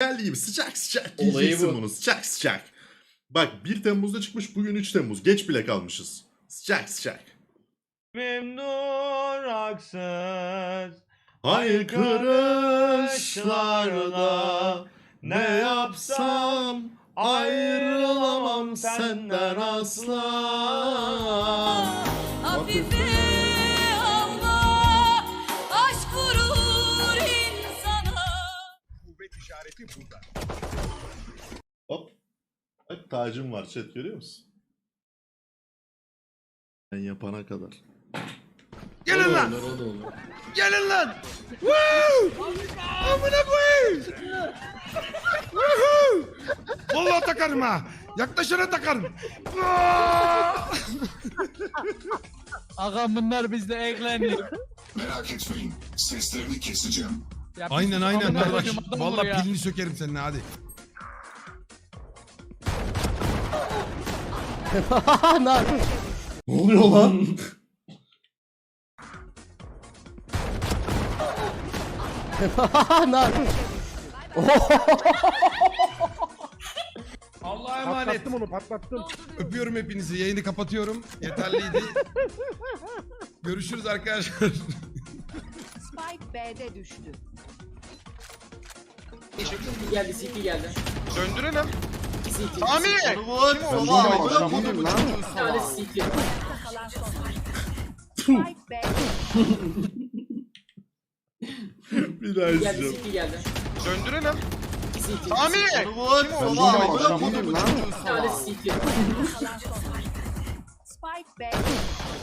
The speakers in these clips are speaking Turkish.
Geldiği gibi sıcak sıcak Olayı giyeceksin bu. bunu sıcak sıcak. Bak 1 Temmuz'da çıkmış bugün 3 Temmuz. Geç bile kalmışız. Sıcak sıcak. Memnun haksız Haykırışlarda ne yapsam ayrılamam senden asla. Hafife Bak tacım var chat görüyor musun? Ben yapana kadar. Gelin lan. Olur, o da olur. Gelin lan. Woo! Amına koyayım. Woohoo! Vallahi takarım ha. Yaklaşana takarım. Ağam bunlar bizde eğleniyor. Merak etmeyin. Seslerini keseceğim. Ya Aynen biz- aynen Amına kardeş. koyayım adam olur Vallahi ya. pilini sökerim senin hadi. Ne oluyor lan? Allah'a emanet. Patlattım onu patlattım. Öpüyorum hepinizi. Yayını kapatıyorum. Yeterliydi. Görüşürüz arkadaşlar. Spike B'de düştü. CT geldi CT geldi. Döndürelim CT. Ami Bir tane CT. Kalan son. Spike B'de Bir daha Geldi. CT geldi. Döndürelim CT. Ami Bir tane CT. kalan son. Spike B'de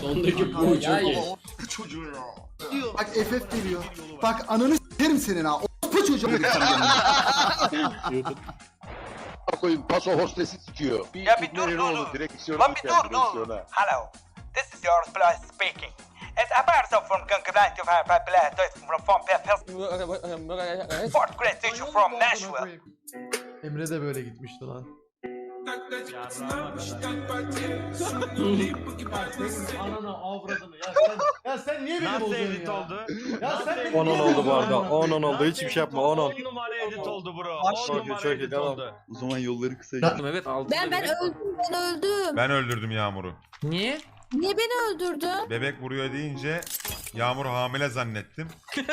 Sondaki bu ya. Bak FF geliyor. Bak ananı s**erim senin ha. O çocuğu koyun paso hostesi sikiyor. Ya bir dur dur dur. Lan bir dur dur. Hello. This is your supply speaking. It's a person from Congratulative from from Fourth grade teacher from Nashville. Emre de böyle gitmişti lan. Ananı avradını ya sen, ya sen niye beni Nasıl bozuyorsun edit ya? oldu? Ya sen beni On niye on oldu bu bozuyorsun arada. on koyayım oldu. ya? Hiçbir şey yapma. On on. 10 numara edit oldu bro. Çok 10 iyi, numara çok iyi, edit devam. oldu. O zaman yolları kısa. Evet. Ben ben öldüm ben öldüm Ben öldürdüm Yağmur'u. Niye? Niye beni öldürdün? Bebek vuruyor deyince Yağmur hamile zannettim.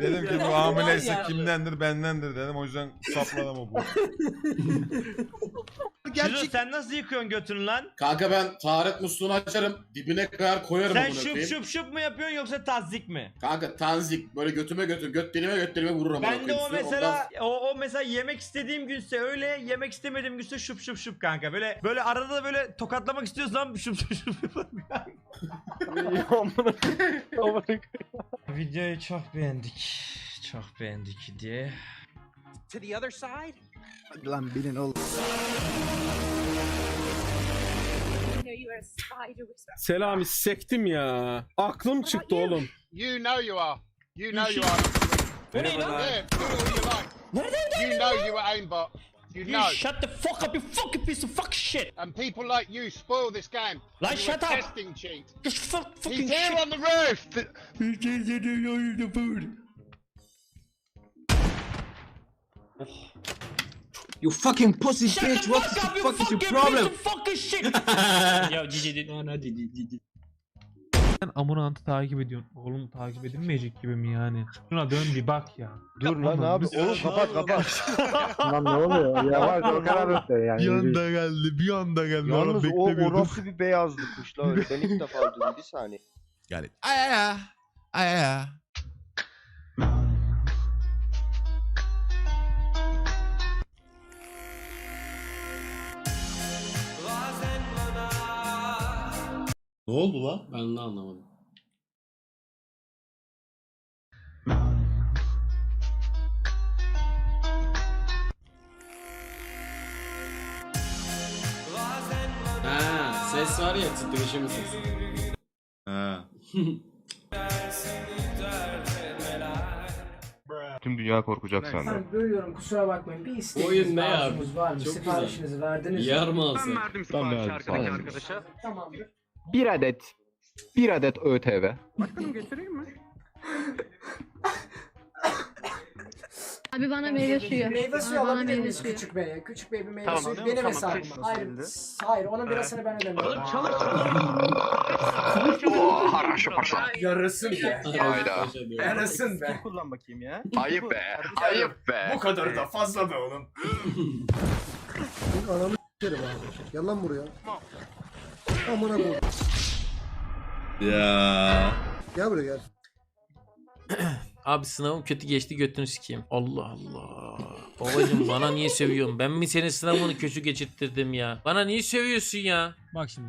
dedim ki bu hamileyse kimdendir bendendir dedim o yüzden sapladım o bu. Cizo sen nasıl yıkıyorsun götünü lan? Kanka ben taharet musluğunu açarım. Dibine kadar koyarım Sen amına şup koyayım. şup şup mu yapıyorsun yoksa tazik mi? Kanka tanzik böyle götüme götür göt dilime göt dilime vururum. amına Ben de o koyayım. mesela o, o mesela yemek istediğim günse öyle yemek istemediğim günse şup şup şup kanka. Böyle böyle arada da böyle tokatlamak istiyorsam şup şup şup yaparım kanka. Videoyu çok beğendik. Çok beğendik diye. To the other side? Lan bilin oğlum. Selami sektim ya. Aklım çıktı oğlum. You know you are. You know you are. are. Bu ne lan? Yeah, do all you like. Nereden You know you were aimbot. You You know. shut the fuck up you fucking piece of fuck shit. And people like you spoil this game. Like, shut up. testing cheat. Just fuck fucking He's here shit. on the roof. You fucking pussy shit. Shut the fuck up you fucking piece of fucking shit. ya cici dedi. Sen Amurant'ı takip ediyorsun. Oğlum takip edilmeyecek gibi mi yani? Şuna dön bir bak ya. Dur lan Oğlum, abi. Oğlum kapat kapat. Lan ne oluyor? Yavaş o kadar öte yani. Bir anda geldi. Bir anda geldi. Yalnız o, o nasıl bir beyazlı kuş la öyle. Ben ilk defa duydum. Bir saniye. Yani. Ay ay ay. Ay ay Ne oldu lan? Ben de anlamadım. Ha, ses var ya titreşim sesi. Ha. Tüm dünya korkacak senden. Bölüyorum kusura bakmayın. Bir isteğiniz Oyun ne var mı? Çok Siparişinizi verdiniz mi? Yer mi alsın? Ben verdim. arkadaşa. Tamamdır. Bir adet. Bir adet ÖTV. Abi bana meyve suyu. Meyve suyu Bana alabilir meyve miyiz suyu. küçük bey? Küçük bey bir meyve Tamam, suyu benim tamam, hesabıma. kırk Hayır, hayır onun birasını ben ödemiyorum. Haraşı paşa. Yarısın be. Hayda. Yarısın be. Kullan bakayım ya. Ayıp be. Ayıp be. Bu kadar da fazla be oğlum. Ananı s**erim abi. Gel lan buraya. Amına koy. Ya. Gel buraya gel. Abi sınavım kötü geçti götünü sikeyim. Allah Allah. Babacım bana niye sövüyorsun? Ben mi senin sınavını kötü geçirttirdim ya? Bana niye sövüyorsun ya? Bak şimdi.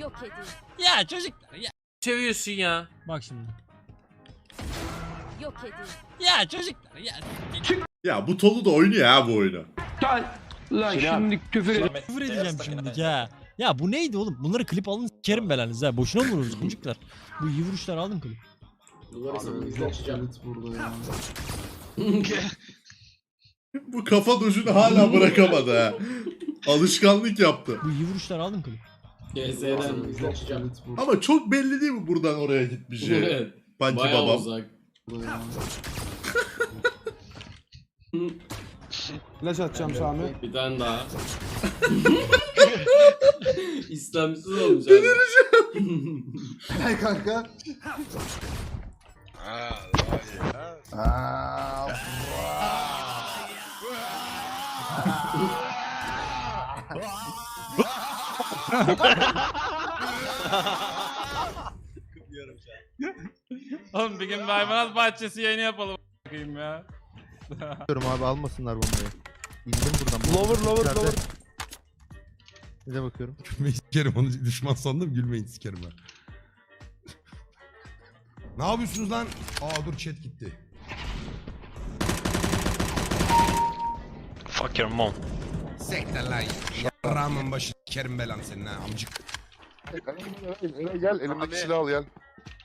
Yok edin. Ya çocuklar ya. Sövüyorsun ya. Bak şimdi. Yok edin. Ya çocuklar ya. Ya bu Tolu da oynuyor ha bu oyunu. Lan şimdi küfür Küfür edeceğim şimdi ya. Ya bu neydi oğlum? Bunları klip alın sikerim belanızı ha. Boşuna mı vururuz çocuklar? Bu iyi vuruşlar aldım klip. Bu kafa dojunu hala bırakamadı ha. Alışkanlık yaptı. Bu iyi vuruşlar aldım klip. Ama çok belli değil mi buradan oraya gitmeyeceği? Pancı babam. Flash atacağım Sami. Bir tane daha. İslamsız abi. Gel kanka. Oğlum bir gün bir hayvanat bahçesi yayını yapalım bakayım ya. Abi almasınlar bombayı. İndim buradan. Lower lower lower. Size bakıyorum. Gülmeyin sikerim onu düşman sandım gülmeyin sikerim ben. ne yapıyorsunuz lan? Aa dur chat gitti. Fuck your mom. Sekte lan. Yarrağımın başı sikerim belan senin ha amcık. Gel elimdeki silahı al gel.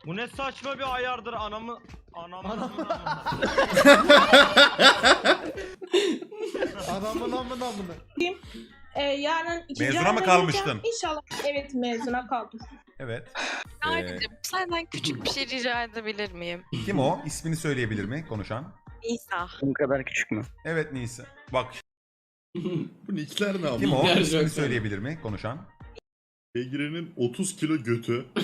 Bu ne saçma bir ayardır anamı anamı Adamın amına amına. Ee, yarın ikinci Mezuna mı ayda kalmıştın? İnşallah. Evet mezuna kaldım. Evet. Abicim senden küçük bir şey rica edebilir miyim? Kim o? İsmini söyleyebilir mi konuşan? İsa. Bu kadar küçük mü? Evet Nisa. Bak Bu nickler ne kim ama? o? İsmini söyleyebilir mi konuşan? Kegri'nin 30 kilo götü.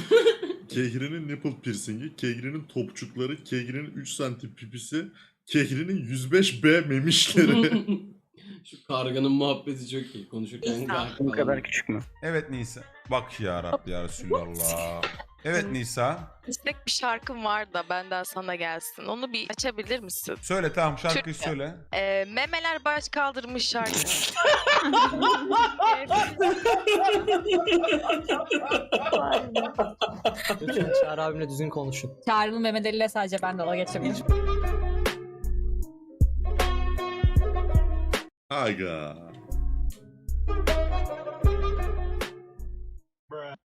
Kegri'nin nipple piercingi. Kegri'nin topçukları. Kegri'nin 3 santim pipisi. Kegri'nin 105B memişleri. Şu karganın muhabbeti çok iyi. Konuşurken İsa. Bu kadar küçük mü? Evet Nisa. Bak ya Rabbi ya Resulallah. Evet Nisa. İstek bir şarkım var da benden sana gelsin. Onu bir açabilir misin? Söyle tamam şarkıyı Türkçe. söyle. Ee, memeler baş kaldırmış şarkı. Lütfen Çağrı abimle düzgün konuşun. Çağrı'nın Mehmet Ali'yle sadece ben dalga geçebilirim. Aga.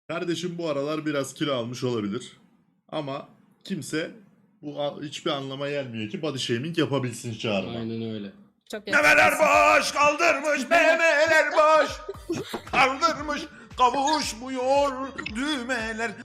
Kardeşim bu aralar biraz kilo almış olabilir. Ama kimse bu a- hiçbir anlama gelmiyor ki body shaming yapabilsin çağrıma. Aynen öyle. Çok Memeler boş kaldırmış memeler. boş. Kaldırmış kavuşmuyor düğmeler.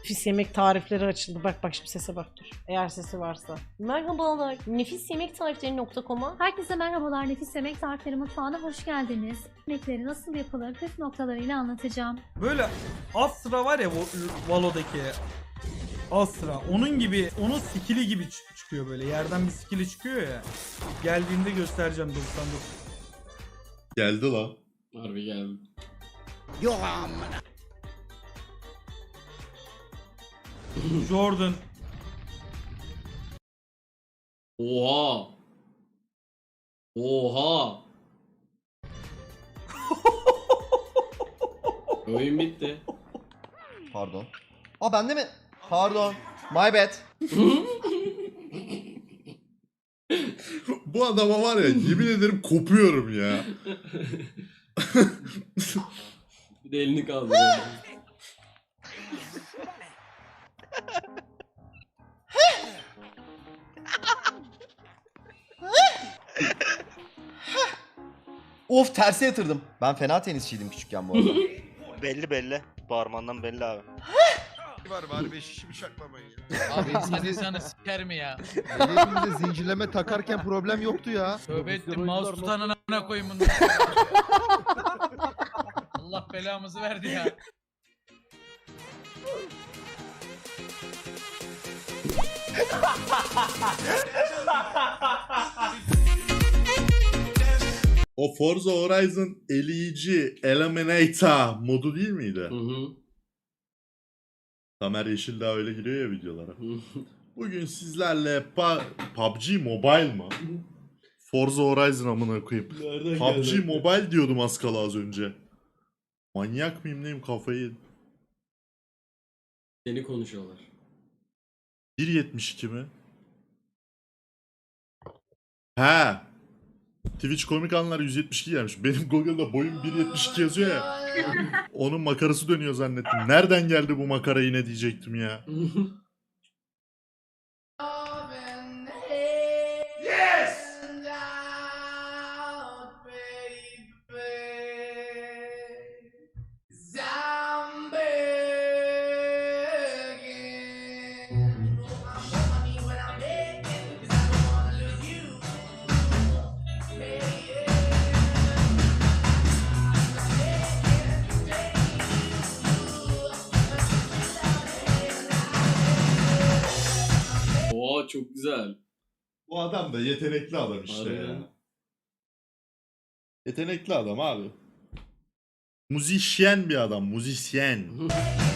Nefis yemek tarifleri açıldı. Bak bak şimdi sese bak dur. Eğer sesi varsa. Merhabalar. Nefis yemek tarifleri.com'a. Herkese merhabalar. Nefis Yemek Tarifleri Mutfağı'na hoş geldiniz. Yemekleri nasıl yapılır püf noktalarıyla anlatacağım. Böyle Astra var ya Vo- Valo'daki Astra. Onun gibi, onun skill'i gibi çı- çıkıyor böyle. Yerden bir skill'i çıkıyor ya. Geldiğinde göstereceğim 99. Geldi lan. Harbi geldi. Jordan. Oha. Oha. Oyun bitti. Pardon. Aa bende mi? Pardon. My bad. Bu adama var ya yemin ederim kopuyorum ya. Bir de elini kaldırdı. Of terse yatırdım. Ben fena tenisçiydim küçükken bu arada. Belli belli. Bağırmandan belli abi. Var bari 5 şişi bıçaklamayın ya. Abi insan insanı siker mi ya? Hepimize zincirleme takarken problem yoktu ya. Tövbe ettim mouse tutanın amına koyayım bunu. Allah belamızı verdi ya. O Forza Horizon eleyici Eliminator modu değil miydi? Tamer Yeşildağ öyle giriyor ya videolara. Bugün sizlerle PUBG Mobile mı? Forza Horizon amına koyayım. PUBG Mobile diyordum az kala az önce. Manyak mıyım neyim kafayı. Seni konuşuyorlar. 1.72 mi? He. Twitch komik anlar 172 gelmiş. Benim Google'da boyum 1.72 yazıyor ya. Onun makarası dönüyor zannettim. Nereden geldi bu makara yine diyecektim ya. çok güzel. Bu adam da yetenekli adam işte Harbi ya. ya. Yetenekli adam abi. Muzisyen bir adam, muzisyen.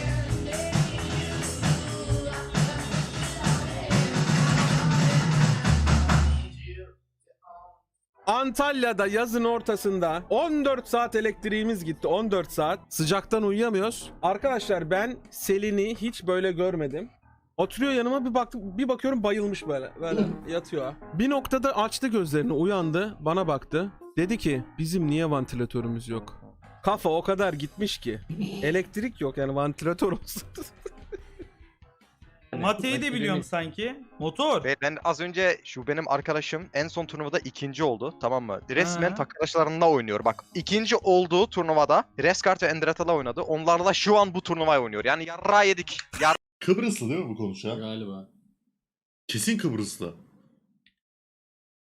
Antalya'da yazın ortasında 14 saat elektriğimiz gitti. 14 saat. Sıcaktan uyuyamıyoruz. Arkadaşlar ben Selin'i hiç böyle görmedim. Oturuyor yanıma bir baktım bir bakıyorum bayılmış böyle. Böyle yatıyor. Bir noktada açtı gözlerini uyandı bana baktı. Dedi ki bizim niye vantilatörümüz yok? Kafa o kadar gitmiş ki. Elektrik yok yani vantilatör olsun. Mate'yi de biliyorum sanki. Motor. Ve ben az önce şu benim arkadaşım en son turnuvada ikinci oldu tamam mı? Resmen Ha. arkadaşlarında oynuyor bak. ikinci olduğu turnuvada Reskart ve Endretala oynadı. Onlarla şu an bu turnuvayı oynuyor. Yani yarra yedik. Yarra Kıbrıslı değil mi bu konuşan? Galiba. Kesin Kıbrıslı.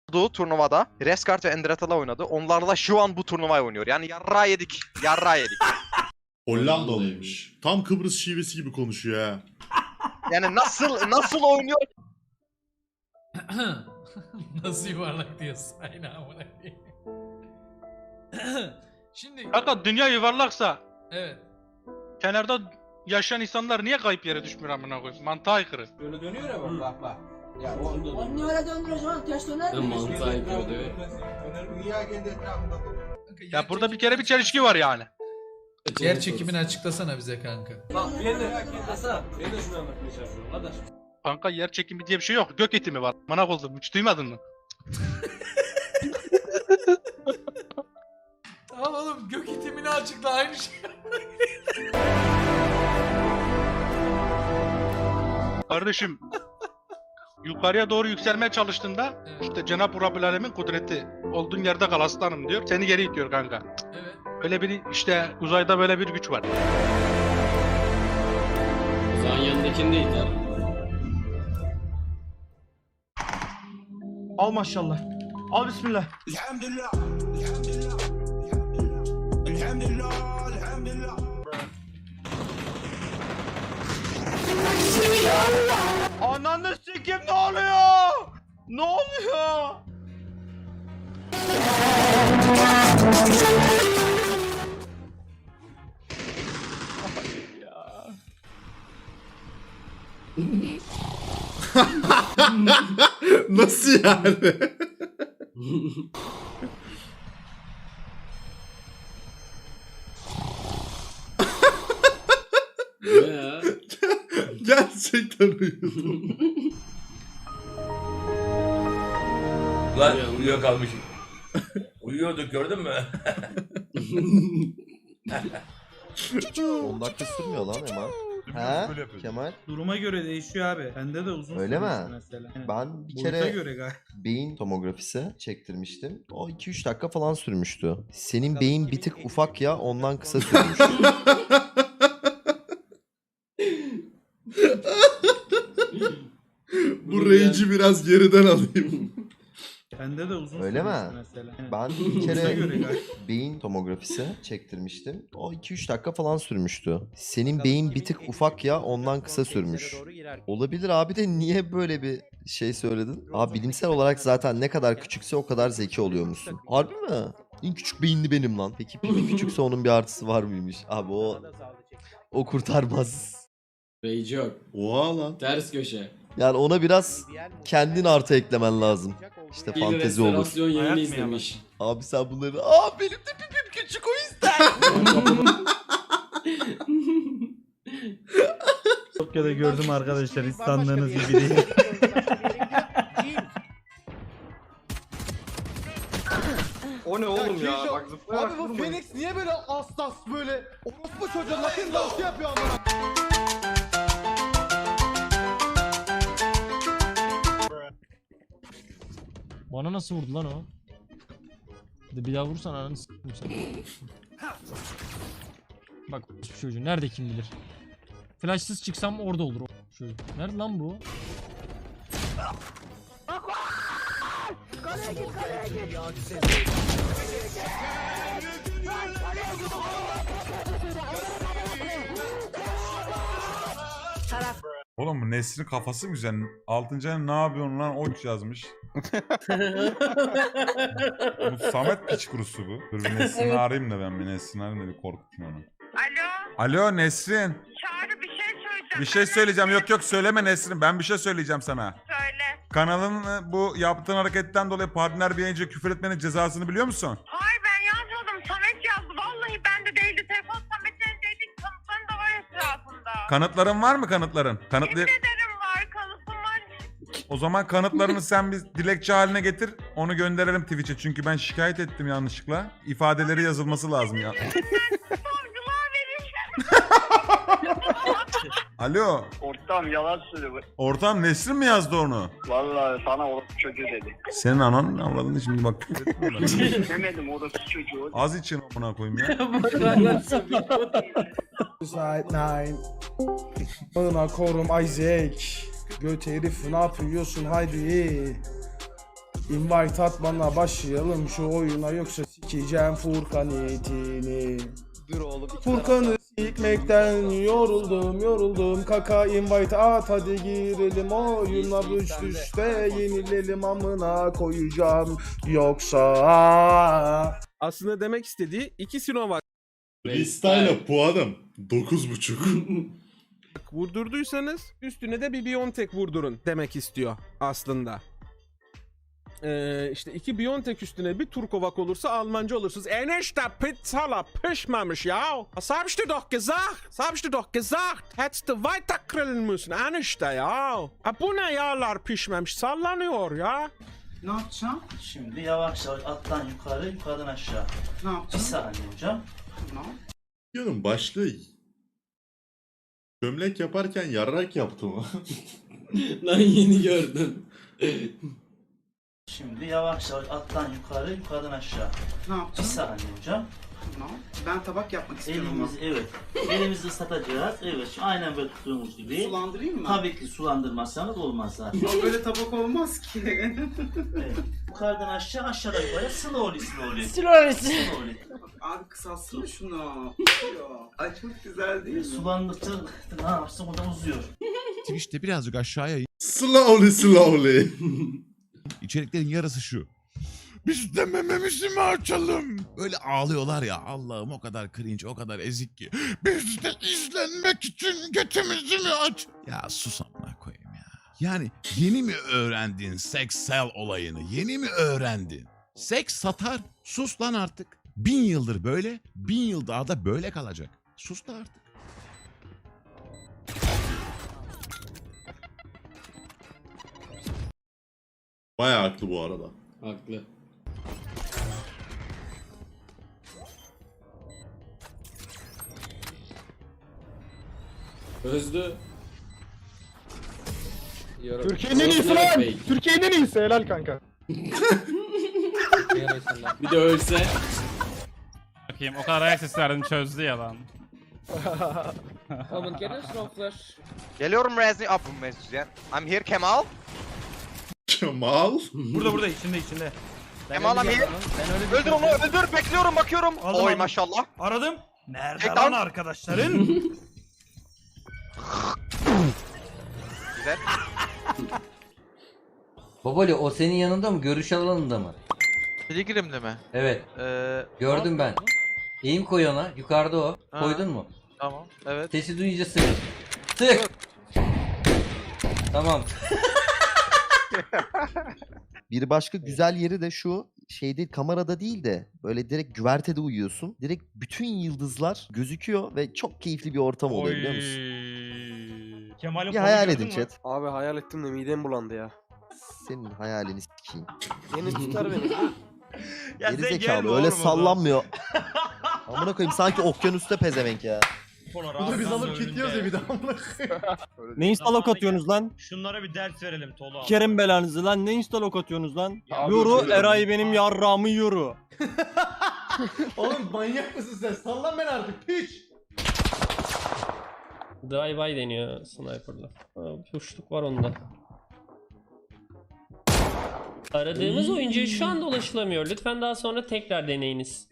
olduğu turnuvada Reskart ve Endretala oynadı. Onlarla şu an bu turnuvayı oynuyor. Yani yarra yedik. Yarra yedik. Hollandalıymış. Tam Kıbrıs şivesi gibi konuşuyor ha. Yani nasıl nasıl oynuyor? Nasıl yuvarlak diyorsun? Aynen amına koyayım. Şimdi Kanka dünya yuvarlaksa evet. kenarda yaşayan insanlar niye kayıp yere düşmüyor amına koyayım? Mantığa aykırı. Böyle dönüyor ya bak bak bak. Ya o Onu öyle döndür o zaman ters döner Ben mantığa yapıyor evet. Ya burada bir kere bir çelişki var yani. Yer çekimini açıklasana bize kanka. Kanka yer çekimi diye bir şey yok. Gök itimi var. Mana koydum. Hiç duymadın mı? Tamam oğlum gök itimini açıkla aynı şey. Kardeşim yukarıya doğru yükselmeye çalıştığında Evet. işte Cenab-ı Rabbül Alemin kudreti olduğun yerde kal aslanım diyor. Seni geri itiyor kanka. Evet. Öyle bir işte uzayda böyle bir güç var. Yanındakini de iter. Al maşallah. Al bismillah. Ananı sikim ne oluyor? Ne oluyor? Nasıl yani? Gerçekten uyudum. Lan Uyuyor kalmış. Uyuyorduk gördün mü? 10 dakika sürmüyor lan Eman. He? Kemal. Duruma göre değişiyor abi. Bende de uzun Öyle sürmüştü mi? mesela. Ben bir Boyuta kere göre galiba. beyin tomografisi çektirmiştim. O 2-3 dakika falan sürmüştü. Senin beyin bir tık ufak ya ondan kısa sürmüş. biraz geriden alayım. Bende de uzun Öyle mi? mesela. Ben bir kere beyin tomografisi çektirmiştim. O 2-3 dakika falan sürmüştü. Senin beyin bir tık ufak ya ondan kısa sürmüş. Olabilir abi de niye böyle bir şey söyledin? Abi bilimsel olarak zaten ne kadar küçükse o kadar zeki oluyormuşsun. Harbi mi? En küçük beyinli benim lan. Peki pipi küçükse onun bir artısı var mıymış? Abi o o kurtarmaz. Rage yok. Oha lan. Ters köşe. Yani ona biraz kendin artı eklemen lazım. İşte fantezi olur. yayını izlemiş. Abi sen bunları... Aa benim de pipim küçük o yüzden. Tokyo'da gördüm arkadaşlar hiç sandığınız gibi değil. O ne oğlum ya? Bak Abi bu vurmayın. Phoenix niye böyle hassas böyle? Orospu çocuğu latin dansı yapıyor ama. Bana nasıl vurdu lan o? De bir daha vursan ananı s**tim sen. Bak şu çocuğu nerede kim bilir. Flashsız çıksam orada olur o çocuğu. Nerede lan bu? Oğlum bu Nesrin kafası güzel. Altıncı ayın ne yapıyorsun lan oç yazmış. bu Samet piç kurusu bu. Dur bir Nesrin'i Evet. arayayım da ben bir Nesrin'i arayayım da bir korkutayım onu. Alo, Alo Nesrin. Çağrı bir şey söyleyeceğim. Bir şey söyleyeceğim. Yok yok söyleme Nesrin. Ben bir şey söyleyeceğim sana. Söyle. Kanalın e, bu yaptığın hareketten dolayı partner bir yayıncıya küfür etmenin cezasını biliyor musun? Hayır ben yazmadım. Samet yazdı. Vallahi bende değildi. Telefon Kanıtların var mı kanıtların? Kanıtlı... Yemin ederim var. Kanıtım var. O zaman kanıtlarını sen bir dilekçe haline getir. Onu gönderelim Twitch'e. Çünkü ben şikayet ettim yanlışlıkla. İfadeleri yazılması lazım ya. Savcılığa verin. Alo. Ortam yalan söylüyor. Ortam Nesrin mi yazdı onu? Vallahi sana orası çocuğu dedi. Senin anan avradını şimdi bak. Demedim orası çocuğu. Az için amına koyayım ya. Saat 9. Bana korum Isaac. Göt herif ne yapıyorsun haydi. Invite at bana başlayalım şu oyuna yoksa sikeceğim Furkan etini. Dur oğlum. Furkan'ı sikmekten yoruldum yoruldum kaka invite at hadi girelim oyuna üst üste yenilelim amına koyacağım yoksa. Aslında demek istediği iki Sinovac Freestyle'a puanım 9.5. vurdurduysanız üstüne de bir Biontech vurdurun demek istiyor aslında. Ee, işte iki Biontech üstüne bir Turkovak olursa Almanca olursunuz. Enişte Pizzala pişmemiş ya. Das hab ich dir doch gesagt. Das hab ich dir doch gesagt. Hättest du weiter grillen müssen. Enişte ya. Ha bu ne yağlar pişmemiş sallanıyor ya. Ne yapacağım? Şimdi yavaş yavaş alttan yukarı, yukarıdan aşağı. Ne Bir yapacağım? saniye hocam. Tamam. Videonun başlığı gömlek yaparken yarrak yaptı mı? Lan yeni gördüm. Şimdi yavaş yavaş alttan yukarı, yukarıdan aşağı. Ne Bir yapacağım? saniye hocam. Tamam. Ben tabak yapmak istiyorum ama. Elimizi evet. Elimizi ıslatacağız. Evet. Şu aynen böyle tuttuğumuz gibi. Sulandırayım mı? Tabii ki sulandırmazsanız olmaz zaten. Ama böyle tabak olmaz ki. Evet. Yukarıdan aşağı, aşağıdan yukarı. Slowly, slowly. Silorisi. Slowly. Abi kısaltsana şunu. Ya. Ay çok güzel değil mi? Sulandıkça ne yapsın o da uzuyor. Twitch'te birazcık aşağıya Slowly slowly. İçeriklerin yarısı şu. Biz de mememizi mi açalım? Böyle ağlıyorlar ya Allah'ım o kadar cringe o kadar ezik ki. Biz de izlenmek için götümüzü mü aç? Ya sus amına koyayım ya. Yani yeni mi öğrendin seksel olayını? Yeni mi öğrendin? Seks satar. Sus lan artık. Bin yıldır böyle, bin yıl daha da böyle kalacak. Sus da artık. Bayağı haklı bu arada. Haklı. Özlü. Türkiye'nin en iyisi lan! Türkiye'nin en iyisi helal kanka. bir de ölse. Bakayım o kadar ayak sesi verdim çözdü ya lan. Geliyorum Rezni. Bu Mesut ya. I'm here Kemal. Kemal. Burada burada içinde içinde. Kemal abi. Öldür onu öldür bekliyorum bakıyorum. Aldım, Oy aldım. maşallah. Aradım. Nerede Çek lan arkadaşların? Güzel. Baboli o senin yanında mı? Görüş alanında mı? Pilgrim'de mi? Evet. Ee, Gördüm ben. Eğim koy ona. Yukarıda o. Ha. Koydun mu? Tamam evet. Sesi duyunca sık. Sık. Tamam. Bir başka güzel yeri de şu şey değil kamerada değil de böyle direkt güvertede uyuyorsun. Direkt bütün yıldızlar gözüküyor ve çok keyifli bir ortam oluyor biliyor musun? Kemal'in Bir hayal gördün edin mü? chat. Abi hayal ettim de midem bulandı ya. Senin hayalini sikeyim. Yeni tutar beni. Ya Geri gelme zekalı oğlum öyle o zaman. sallanmıyor. Amına koyayım sanki okyanusta pezevenk ya. Bunu biz alıp gidiyoruz ya bir daha. ne instalok atıyorsunuz lan? Şunlara bir ders verelim Tolu abi. Kerim belanızı lan ne instalok atıyorsunuz lan? Abi, Yoru Eray benim yarrağımı yoru. Oğlum manyak mısın sen? Sallan ben artık piç. Drive-by deniyor sniper'la. Puşluk var onda. Aradığımız oyuncu şu anda ulaşılamıyor. Lütfen daha sonra tekrar deneyiniz.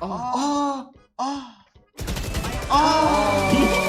Aa. Aa. Aa. Aa.